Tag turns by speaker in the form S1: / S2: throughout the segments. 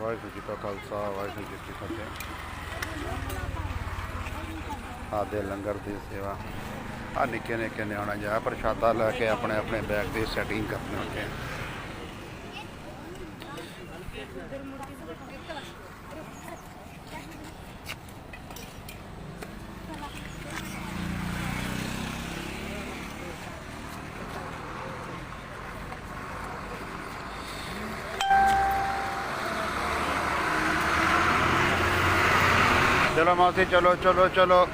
S1: ਵਾਹਿਗੁਰੂ ਜੀ ਕਾ ਖਾਲਸਾ ਵਾਹਿਗੁਰੂ ਜੀ ਕੀ ਫਤਿਹ ਆਦੇ ਲੰਗਰ ਦੀ ਸੇਵਾ ਆ ਨਿੱਕੇ ਨਿੱਕੇ ਨਿਆਣਾ ਜਾ ਪ੍ਰਸ਼ਾਦਾ ਲੈ ਕੇ ਆਪਣੇ ਆਪਣੇ ਬੈਗ ਦੀ ਸੈਟਿੰਗ ਕਰਨ ਲੱਗੇ ਆ। ਚਲੋ ਮਾਸੀ, ਚਲੋ ਚਲੋ ਚਲੋ।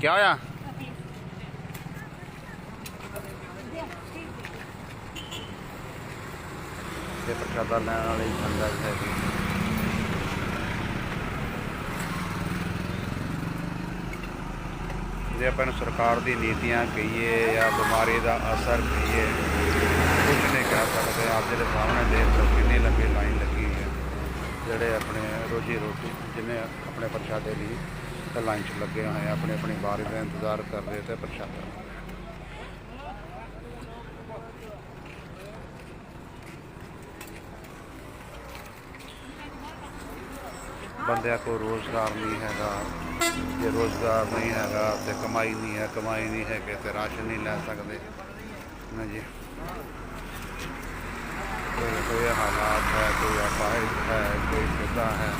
S1: ਕੀ ਹੋਇਆ? ਇਹ ਪ੍ਰਸ਼ਾਦਾ ਲੈਣ ਵਾਲੀ ਸੰਗਤ ਹੈ ਜੇ। ਆਪਾਂ ਨੂੰ ਸਰਕਾਰ ਦੀ ਨੀਤੀਆਂ ਕਹੀਏ ਜਾਂ ਬਿਮਾਰੀ ਦਾ ਅਸਰ ਕਹੀਏ ਕੁਝ ਨਹੀਂ ਕਹਿ ਸਕਦੇ ਆਪ ਜਿਹੜੇ ਸਾਹਮਣੇ ਦੇਖ ਲਓ ਕਿੰਨੀ ਲੰਬੀ ਲਾਈਨ ਲੱਗੀ ਹੈ। ਜਿਹੜੇ ਆਪਣੇ ਰੋਜੀ ਰੋਟੀ ਜਿਵੇਂ ਆਪਣੇ ਪ੍ਰਸ਼ਾਦੇ ਲਈ ਤੇ ਲਾਈਨ 'ਚ ਲੱਗੇ ਹੋਏ ਆ, ਆਪਣੀ ਆਪਣੀ ਵਾਰੀ ਦਾ ਇੰਤਜ਼ਾਰ ਕਰ ਰਹੇ ਤੇ ਪ੍ਰਸ਼ਾਦਾ। ਬੰਦਿਆਂ ਕੋਲ ਰੋਜ਼ਗਾਰ ਨਹੀਂ ਹੈਗਾ। ਜੇ ਰੋਜ਼ਗਾਰ ਨਹੀਂ ਹੈਗਾ ਤੇ ਕਮਾਈ ਨਹੀਂ ਹੈ ਕਮਾਈ ਨਹੀਂ ਹੈ ਕਿ ਤੇ ਰਾਸ਼ਨ ਨਹੀਂ ਲੈ ਸਕਦੇ। ਨਾ ਜੀ ਕੋਈ ਹਾਲਾਤ ਹੈ, ਕੋਈ ਅਪਾਹਿਜ ਹੈ, ਕੋਈ ਕਿੱਦਾਂ ਹੈ,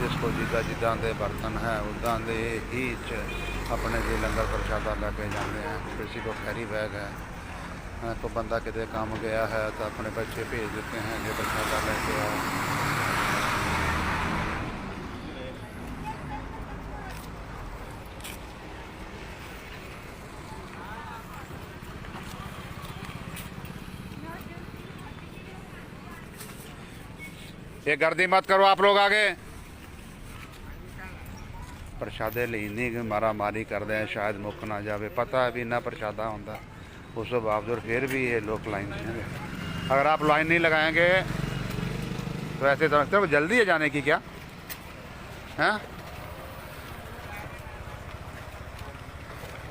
S1: ਜਿਸ ਕੋ ਜਿੱਦਾਂ ਜਿੱਦਾਂ ਦੇ ਬਰਤਨ ਹੈ, ਉਦਾਂ ਦੇ ਹੀ ਚ ਆਪਣੇ ਦੇ ਲੰਗਰ ਪ੍ਰਸ਼ਾਦਾ ਲੈ ਕੇ ਜਾਂਦੇ ਆ। ਕਿਸੇ ਕੋ ਖੈਰੀ ਬੈਗ ਹੈ ਕੋਈ ਬੰਦਾ ਕਿਤੇ ਕੰਮ ਗਿਆ ਹੈ ਤਾਂ ਆਪਣੇ ਬੱਚੇ ਭੇਜ ਦਿੱਤੇ ਹਨ ਜੇ ਪ੍ਰਸ਼ਾਦਾ ਲੈ ਕੇ ਆ ये गर्दी मत करो आप लोग आगे। प्रशादे लेनी मारा मारी कर दें शायद मुख ना जावे। पता है भी ना प्रशादा होता उस तो बावजूद फिर भी ये लोग लाइन से अगर आप लाइन नहीं लगाएँगे तो ऐसे तो हो जल्दी है जाने की क्या? है?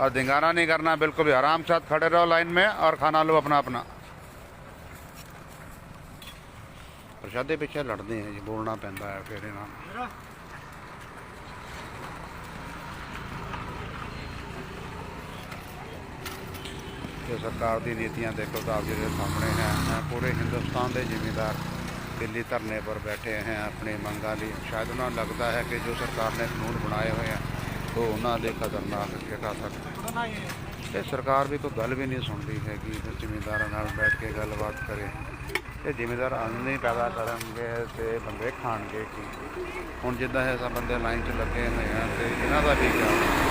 S1: और दिंगाना नहीं करना, बिल्कुल भी। आराम से खड़े रहो लाइन में और खाना लो अपना अपना ਭਾਸ਼ਾ ਪਿੱਛੇ ਲੜਦੇ ਆ ਜੀ ਬੋਲਣਾ ਪੈਂਦਾ ਹੈ ਫਿਰ ਇਹਨਾਂ ਨੂੰ। ਤੇ ਸਰਕਾਰ ਦੀ ਨੀਤੀਆਂ ਦੇਖੋ ਤਾਂ ਆਪ ਜੀ ਸਾਹਮਣੇ ਹੈ ਪੂਰੇ ਹਿੰਦੁਸਤਾਨ ਦੇ ਜ਼ਿਮੀਂਦਾਰ ਦਿੱਲੀ ਧਰਨੇ ਪਰ ਬੈਠੇ ਹੈ ਆਪਣੇ ਮੰਗਾਂ ਲਈ। ਸ਼ਾਇਦ ਉਹਨਾਂ ਨੂੰ ਲੱਗਦਾ ਹੈ ਕਿ ਜੋ ਸਰਕਾਰ ਨੇ ਕਾਨੂੰਨ ਬਣਾਏ ਹੋਏ ਆ ਉਹ ਉਹਨਾਂ ਲਈ ਖਤਰਨਾਕ ਠੇਕਾ ਸਕਦਾ ਤੇ ਸਰਕਾਰ ਵੀ ਕੋਈ ਗੱਲ ਵੀ ਨਹੀਂ ਸੁਣਦੀ ਹੈਗੀ ਜ਼ਿਮੀਂਦਾਰਾਂ ਨਾਲ ਬੈਠ ਕੇ ਗੱਲਬਾਤ ਕਰੇ। ਤੇ ਜ਼ਿਮੀਂਦਾਰ ਅੰਨ ਨਹੀਂ ਪੈਦਾ ਕਰਨਗੇ ਤੇ ਬੰਦੇ ਖਾਣਗੇ ਕੀ ਹੁਣ ਜਿੱਦਾਂ ਇਹ ਸਭ ਬੰਦੇ ਲਾਈਨ 'ਚ ਲੱਗੇ ਹੋਏ ਆ ਤੇ ਇਹਨਾਂ ਦਾ ਵੀ ਕੀ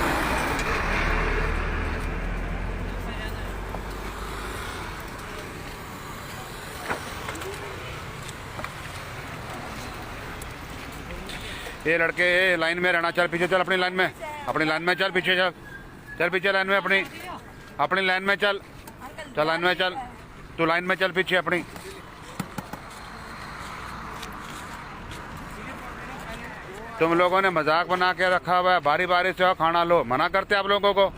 S1: ये लड़के ये लाइन में रहना चल पीछे चल अपनी लाइन में अपनी लाइन में चल पीछे चल चल पीछे लाइन में अपनी अपनी लाइन में चल चल लाइन में चल तू लाइन में चल पीछे अपनी तुम लोगों ने मजाक बना के रखा हुआ है बारी बारी से आओ खाना लो मना करते आप लोगों को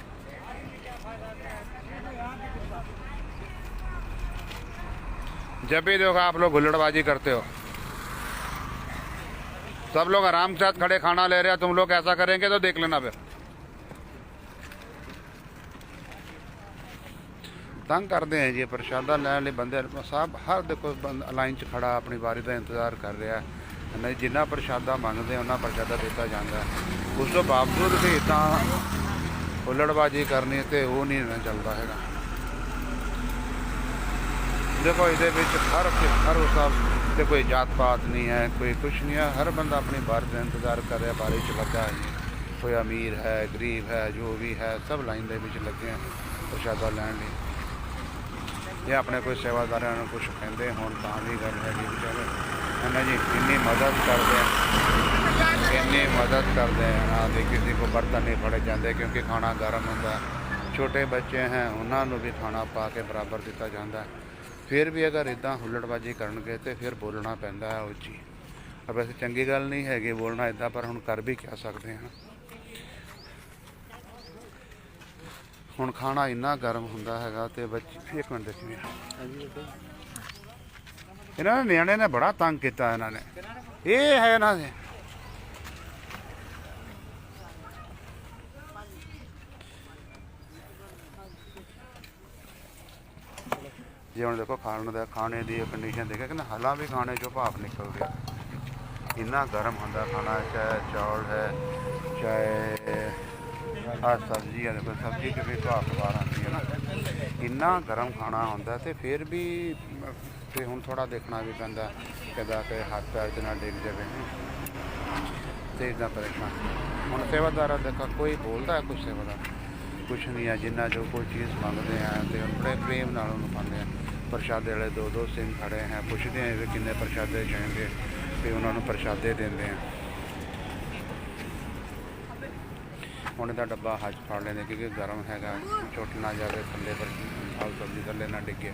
S1: जब भी देखो आप लोग हुल्लड़बाजी करते हो सब लोग आराम के साथ खड़े खाना ले रहे हैं तुम लोग ऐसा करेंगे तो देख लेना फिर ਤੰਗ ਕਰਦੇ ਆ ਜੀ ਪ੍ਰਸ਼ਾਦਾ ਲੈਣ ਲਈ ਬੰਦੇ ਸਭ ਹਰ ਦੇਖੋ ਬੰਦਾ ਲਾਈਨ 'ਚ ਖੜਾ ਆਪਣੀ ਵਾਰੀ ਦਾ ਇੰਤਜ਼ਾਰ ਕਰ ਰਿਹਾ ਹੈ ਨਹੀਂ ਜਿੰਨਾ ਪ੍ਰਸ਼ਾਦਾ ਮੰਗਦੇ ਉਹਨਾਂ ਪ੍ਰਸ਼ਾਦਾ ਦਿੱਤਾ ਜਾਂਦਾ। ਉਸ ਤੋਂ ਬਾਵਜੂਦ ਵੀ ਤਾਂ ਹੁੱਲੜਬਾਜੀ ਕਰਨੀ ਤੇ ਉਹ ਨਹੀਂ ਨਾ ਚੱਲਦਾ ਹੈਗਾ। ਦੇਖੋ, ਇਹਦੇ ਵਿੱਚ ਹਰ ਹਰ ਉਸਾਬ ਤੇ ਕੋਈ ਜਾਤ ਪਾਤ ਨਹੀਂ ਹੈ, ਕੋਈ ਕੁਛ ਨਹੀਂ ਹੈ। ਹਰ ਬੰਦਾ ਆਪਣੀ ਬਾਰੀ ਦਾ ਇੰਤਜ਼ਾਰ ਕਰ ਰਿਹਾ, ਬਾਰੀ ਲੱਗਾ ਹੈ। ਕੋਈ ਅਮੀਰ ਹੈ, ਗਰੀਬ ਹੈ, ਜੋ ਵੀ ਹੈ, ਸਭ ਲਾਈਨ ਦੇ ਵਿੱਚ ਲੱਗੇ ਆ ਪ੍ਰਸ਼ਾਦਾ ਲੈਣ ਲਈ। ਜੇ ਆਪਣੇ ਕੋਈ ਸੇਵਾਦਾਰਾਂ ਨੂੰ ਕੁਝ ਕਹਿੰਦੇ ਹੋਣ, ਤਾਂ ਵੀ ਗੱਲ ਹੈਗੀ ਵਿਚਾਰੇ। ਇਹਨਾਂ ਜੀ ਇੰਨੀ ਮਦਦ ਕਰਦੇ ਆ। ਇੰਨੀ ਮਦਦ ਕਰਦੇ ਆ। ਨਾ ਦੇ ਕਿਸੇ ਕੋ ਬਰਤਨ ਨਹੀਂ ਫੜੇ ਜਾਂਦੇ ਕਿਉਂਕਿ ਖਾਣਾ ਗਰਮ ਹੁੰਦਾ। ਛੋਟੇ ਬੱਚੇ ਹੈ, ਉਹਨਾਂ ਨੂੰ ਵੀ ਖਾਣਾ ਪਾ ਕੇ ਬਰਾਬਰ ਦਿੱਤਾ ਜਾਂਦਾ। ਫਿਰ ਵੀ ਅਗਰ ਇਦਾਂ ਹੁੱਲੜਬਾਜੀ ਕਰਨਗੇ ਤੇ ਫਿਰ ਬੋਲਣਾ ਪੈਂਦਾ ਹੈ ਉੱਚੀ ਅਬ ਵੈਸੇ ਚੰਗੀ ਗੱਲ ਨਹੀਂ ਹੈਗੀ ਬੋਲਣਾ ਇਦਾਂ ਪਰ ਹੁਣ ਕਰ ਵੀ ਕਹਿ ਸਕਦੇ ਹਾਂ। ਹੁਣ ਖਾਣਾ ਇੰਨਾ ਗਰਮ ਹੁੰਦਾ ਹੈਗਾ ਤੇ ਬੱਚੇ, ਇੱਕ ਮਿੰਟ ਦੇਖੀ ਇਹਨਾਂ ਨੇ ਨਿਆਣੇ ਨੇ ਬੜਾ ਤੰਗ ਕੀਤਾ ਇਹਨਾਂ ਨੇ। ਇਹ ਹੈ ਇਹਨਾਂ ਦੇ। ਜੇ ਹੁਣ ਦੇਖੋ ਖਾਣ ਦਾ, ਖਾਣੇ ਦੀ ਕੰਡੀਸ਼ਨ ਦੇਖਿਆ ਕਿ ਨਾ, ਹਲਾ ਵੀ ਖਾਣੇ ਚੋਂ ਭਾਫ ਨਿਕਲ ਗਿਆ। ਇੰਨਾ ਗਰਮ ਹੁੰਦਾ ਖਾਣਾ, ਚਾਹੇ ਚੌਲ ਹੈ, ਚਾਹੇ ਆ ਸਬਜ਼ੀ ਹੈ, ਦੇਖੋ ਸਬਜ਼ੀ ਚ ਵੀ ਭਾਫ ਬਾਹਰ ਆਉਂਦੀ ਹੈ ਨਾ। ਇੰਨਾ ਗਰਮ ਖਾਣਾ ਹੁੰਦਾ ਤੇ ਫਿਰ ਵੀ ਤੇ ਹੁਣ ਥੋੜਾ ਦੇਖਣਾ ਵੀ ਪੈਂਦਾ ਕਿਦਾ ਕਿ ਹੱਥ ਪੈਰ ਦੇ ਨਾਲ ਡਿੱਗ ਜਾਵੇ ਤੇ ਇਦਾਂ ਪਰੇਸ਼ਾਨ। ਹੁਣ ਸੇਵਾਦਾਰ ਦੇਖੋ, ਕੋਈ ਬੋਲਦਾ ਕੁਛ ਸੇਵਾਦਾਰ। ਕੁਛ ਨਹੀਂ ਹੈ, ਜਿੰਨਾ ਜੋ ਕੋਈ ਚੀਜ਼ ਮੰਗਦੇ ਆ ਤੇ ਬੜੇ ਪ੍ਰੇਮ ਨਾਲ ਉਹਨੂੰ ਪਾਉਂਦੇ ਆ। ਪ੍ਰਸ਼ਾਦੇ ਵਾਲੇ ਦੋ ਦੋ ਸਿੰਘ ਖੜੇ ਹੈ ਪੁੱਛਦੇ ਆ ਵੀ ਕਿੰਨੇ ਪ੍ਰਸ਼ਾਦੇ ਚਾਹੀਦੇ ਤੇ ਉਹਨਾਂ ਨੂੰ ਪ੍ਰਸ਼ਾਦੇ ਦਿੰਦੇ ਆ। ਹੁਣ ਇਹਦਾ ਡੱਬਾ ਹੱਥ ਫੜ ਲੈਂਦੇ, ਕਿਉਂਕਿ ਗਰਮ ਹੈਗਾ ਛੁੱਟ ਨਾ ਜਾਵੇ, ਥੱਲੇ ਪਰ ਫਲ ਸਬਜ਼ੀ ਥੱਲੇ ਨਾ ਡਿੱਗੇ।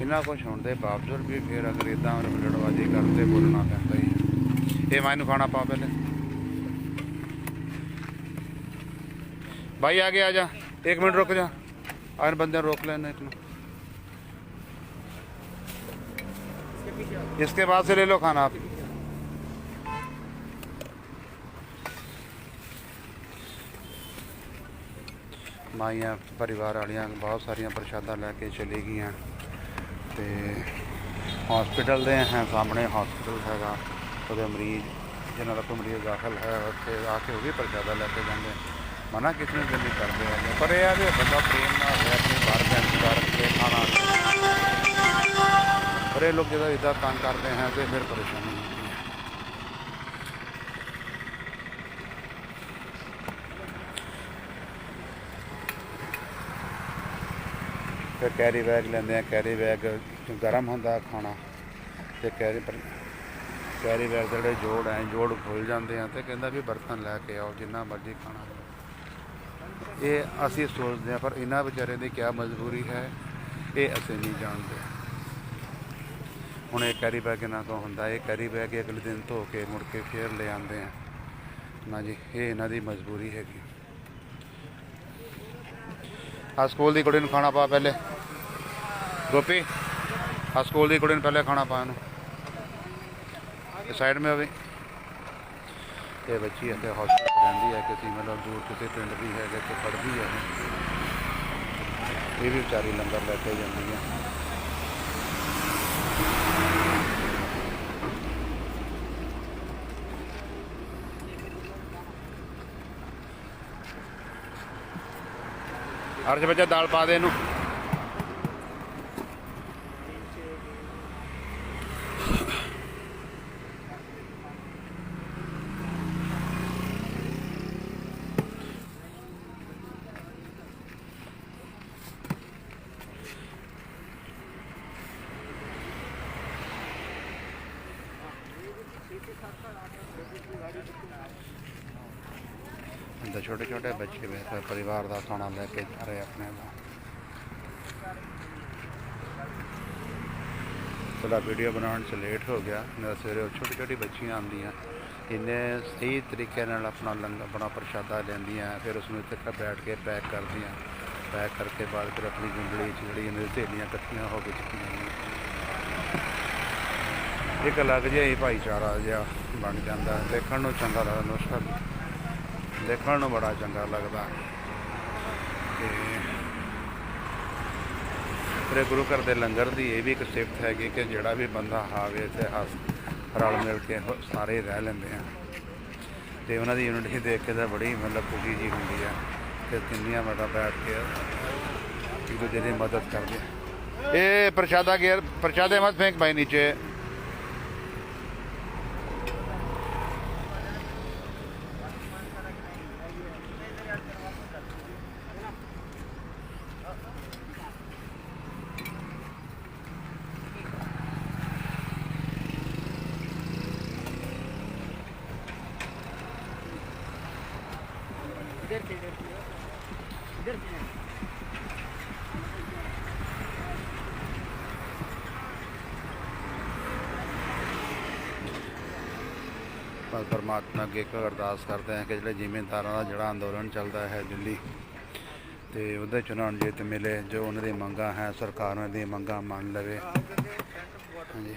S1: ਇੰਨਾ ਕੁਛ ਹੋਣ ਦੇ ਬਾਵਜੂਦ ਵੀ ਫਿਰ ਅਗਰ ਇਦਾਂ ਰਬੜਵਾਜੀ ਕਰਦੇ ਬੋਲਣਾ ਪੈਂਦਾ ਹੀ ਹੈ। ਇਹ ਮੈਨੂੰ ਖਾਣਾ ਪਾ ਪਹਿਲੇ भाई आगे आ जा एक मिनट रुक जा और बंदे रोक लेना इतना इसके बाद से ले लो खाना आप ਮਾਈਆਂ, ਪਰਿਵਾਰ ਵਾਲੀਆਂ ਬਹੁਤ ਸਾਰੀਆਂ ਪ੍ਰਸ਼ਾਦਾ ਲੈ ਕੇ ਚਲੀ ਗਈਆਂ। ਤੇ ਹਸਪੀਟਲ ਦੇ ਹੈ, ਸਾਹਮਣੇ ਹਸਪੀਟਲ ਹੈਗਾ। ਉਹਦੇ ਮਰੀਜ਼ ਜਿਹਨਾਂ ਦਾ ਕੋਈ ਮਰੀਜ਼ ਦਾਖਲ ਹੈ, ਉੱਥੇ ਆ ਕੇ ਉਹ ਵੀ ਪ੍ਰਸ਼ਾਦਾ ਲੈ ਕੇ ਜਾਂਦੇ। ਮਨਾ ਕਿਸੇ ਨੂੰ ਨਹੀਂ ਕਰਦੇ ਹੈਗੇ। ਪਰ ਇਹ ਆ ਕਿ ਬੰਦਾ ਪ੍ਰੇਮ ਨਾਲ ਹੋਇਆ, ਆਪਣੀ ਬਾਹਰ ਦਾ ਇੰਤਜ਼ਾਰ ਕੇ ਖਾਣਾ। ਪਰ ਇਹ ਲੋਕ ਜਦੋਂ ਇਦਾਂ ਤੰਗ ਕਰਦੇ ਹੈ, ਤੇ ਫਿਰ ਪਰੇਸ਼ਾਨੀ ਹੁੰਦੀ ਹੈ ਫਿਰ ਕੈਰੀ ਬੈਗ ਲੈਂਦੇ ਆ, ਕੈਰੀ ਬੈਗ ਗਰਮ ਹੁੰਦਾ ਖਾਣਾ ਤੇ ਕੈਰੀ ਪਰ ਕੈਰੀ ਬੈਗ ਦੇ ਜਿਹੜੇ ਜੋੜ ਐ ਜੋੜ ਖੁੱਲ ਜਾਂਦੇ ਆ ਤੇ ਕਹਿੰਦਾ ਵੀ ਬਰਤਨ ਲੈ ਕੇ ਆਓ, ਜਿੰਨਾ ਮਰਜ਼ੀ ਖਾਣਾ। ਇਹ ਅਸੀਂ ਸੋਚਦੇ ਆ, ਪਰ ਇਹਨਾਂ ਵਿਚਾਰੇ ਦੀ ਕੀ ਮਜਬੂਰੀ ਹੈ, ਇਹ ਅਸੀਂ ਨਹੀਂ ਜਾਣਦੇ। ਹੁਣ ਇਹ ਕੈਰੀ ਬੈਗ ਇਹਨਾਂ ਕੋਲ ਹੁੰਦਾ, ਇਹ ਕੈਰੀ ਬੈਗ ਅਗਲੇ ਦਿਨ ਧੋ ਕੇ ਮੁੜ ਕੇ ਫੇਰ ਲੈ ਆਉਂਦੇ ਆ। ਨਾ ਜੀ, ਇਹ ਇਹਨਾਂ ਦੀ ਮਜਬੂਰੀ ਹੈਗੀ। ਆ ਸਕੂਲ ਦੀ ਕੁੜੀ ਨੂੰ ਖਾਣਾ ਪਾ ਪਹਿਲੇ। ਗੋਪੀ, ਆ ਸਕੂਲ ਦੀ ਕੁੜੀ ਨੂੰ ਪਹਿਲੇ ਖਾਣਾ ਪਾ ਇਹਨੂੰ। ਇਹ ਸਾਈਡ ਮੇ ਹੋਵੇ ਇਹ ਬੱਚੀ ਇੱਥੇ ਹਸਪਤਾਲ ਰਹਿੰਦੀ ਹੈ, ਕਿਸੇ ਮਤਲਬ ਦੂਰ ਕਿਸੇ ਪਿੰਡ ਦੀ ਹੈ ਕਿ ਪੜ੍ਹਦੀ ਹੈ ਇਹ ਵੀ ਵਿਚਾਰੀ ਲੰਗਰ ਲੈ ਕੇ ਜਾਂਦੀ ਹੈ। ਅਰਜ ਬੱਚਾ ਦਾਲ ਪਾ ਦੇ ਇਹਨੂੰ। ਅੰਦਰ ਛੋਟੇ ਛੋਟੇ ਬੱਚੇ ਬੈਠੇ ਪਰਿਵਾਰ ਦਾ ਖਾਣਾ ਲੈ ਕੇ ਜਾ ਰਹੇ ਆਪਣੇ ਦਾ ਥੋੜਾ ਵੀਡੀਓ ਬਣਾਉਣ ਚ ਲੇਟ ਹੋ ਗਿਆ। ਮੇਰਾ ਸਵੇਰੇ ਛੋਟੀ ਛੋਟੀ ਬੱਚੀਆਂ ਆਉਂਦੀਆਂ, ਇੰਨੇ ਸਹੀ ਤਰੀਕੇ ਨਾਲ ਆਪਣਾ ਲੰਗਰ ਆਪਣਾ ਪ੍ਰਸ਼ਾਦਾ ਲੈਂਦੀਆਂ, ਫਿਰ ਉਸ ਨੂੰ ਇੱਥੇ ਬੈਠ ਕੇ ਪੈਕ ਕਰਦੀਆਂ। ਪੈਕ ਕਰਕੇ ਬਾਅਦ ਫਿਰ ਆਪਣੀ ਗੁੰਗਲੀ ਚ ਜਿਹੜੀ ਇਹਨਾਂ ਦੀ ਸਹੇਲੀਆਂ ਇਕੱਠੀਆਂ ਹੋ ਕੇ ਚੁੱਕੀਆਂ ਇੱਕ ਅਲੱਗ ਜਿਹਾ ਹੀ ਭਾਈਚਾਰਾ ਜਿਹਾ ਬਣ ਜਾਂਦਾ। ਦੇਖਣ ਨੂੰ ਚੰਗਾ ਲੱਗਦਾ ਨੁਸਖਤ ਦੇਖਣ ਨੂੰ ਬੜਾ ਚੰਗਾ ਲੱਗਦਾ। ਤੇ ਫਿਰ ਗੁਰੂ ਘਰ ਦੇ ਲੰਗਰ ਦੀ ਇਹ ਵੀ ਇੱਕ ਸਿਫਤ ਹੈਗੀ ਕਿ ਜਿਹੜਾ ਵੀ ਬੰਦਾ ਆਵੇ ਤੇ ਹੱਸ, ਰਲ ਮਿਲ ਕੇ ਸਾਰੇ ਰਹਿ ਲੈਂਦੇ ਆ। ਤੇ ਉਹਨਾਂ ਦੀ ਯੂਨਿਟੀ ਦੇਖ ਕੇ ਤਾਂ ਬੜੀ ਮਤਲਬ ਖੁਸ਼ੀ ਜੀ ਹੁੰਦੀ ਆ ਕਿ ਕਿੰਨੀਆਂ ਮਤਾ ਬੈਠ ਕੇ ਇੱਕ ਦੂਜੇ ਦੀ ਮਦਦ ਕਰਦੇ ਇਹ ਪ੍ਰਸ਼ਾਦਾ ਗੇਰ, ਪ੍ਰਸ਼ਾਦੇ ਮਤ ਫੇंक ਭਾਈ ਨੀਚੇ।
S2: इधर से इधर से इधर से
S1: ਪਰਮਾਤਮਾ ਅੱਗੇ ਇੱਕ ਅਰਦਾਸ ਕਰਦੇ ਹਾਂ ਕਿ ਜਿਹੜੇ ਜ਼ਿਮੀਂਦਾਰਾਂ ਦਾ ਜਿਹੜਾ ਅੰਦੋਲਨ ਚੱਲਦਾ ਹੈ ਦਿੱਲੀ ਤੇ ਉਹਦੇ ਚ ਉਹਨਾਂ ਨੂੰ ਜਿੱਤ ਮਿਲੇ ਜੋ ਉਹਨਾਂ ਦੀ ਮੰਗਾਂ ਹੈ ਸਰਕਾਰ ਉਹਨਾਂ ਦੀ ਮੰਗਾਂ ਮੰਨ ਲਵੇ ਹਾਂਜੀ